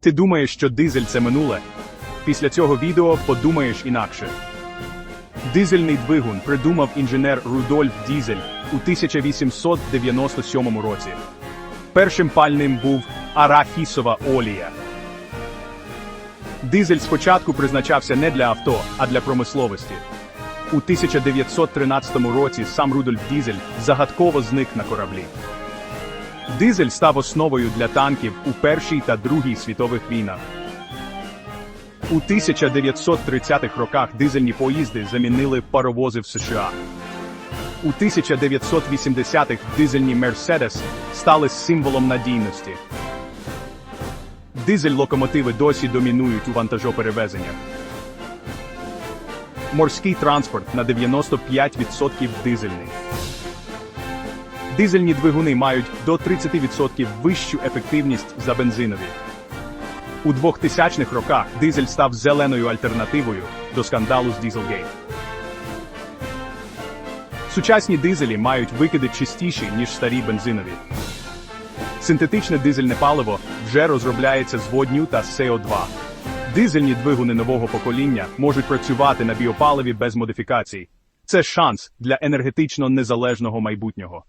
Ти думаєш, що дизель це минуле? Після цього відео подумаєш інакше. Дизельний двигун придумав інженер Рудольф Дізель у 1897 році. Першим пальним був арахісова олія. Дизель спочатку призначався не для авто, а для промисловості. У 1913 році сам Рудольф Дізель загадково зник на кораблі. Дизель став основою для танків у Першій та Другій світових війнах. У 1930-х роках дизельні поїзди замінили паровози в США. У 1980-х дизельні Мерседес стали символом надійності. Дизель-локомотиви досі домінують у вантажоперевезеннях. Морський транспорт на 95% дизельний. Дизельні двигуни мають до 30% вищу ефективність за бензинові. У 2000-х роках дизель став зеленою альтернативою до скандалу з Дізелгейт. Сучасні дизелі мають викиди чистіші, ніж старі бензинові. Синтетичне дизельне паливо вже розробляється з водню та СО2. Дизельні двигуни нового покоління можуть працювати на біопаливі без модифікацій. Це шанс для енергетично незалежного майбутнього.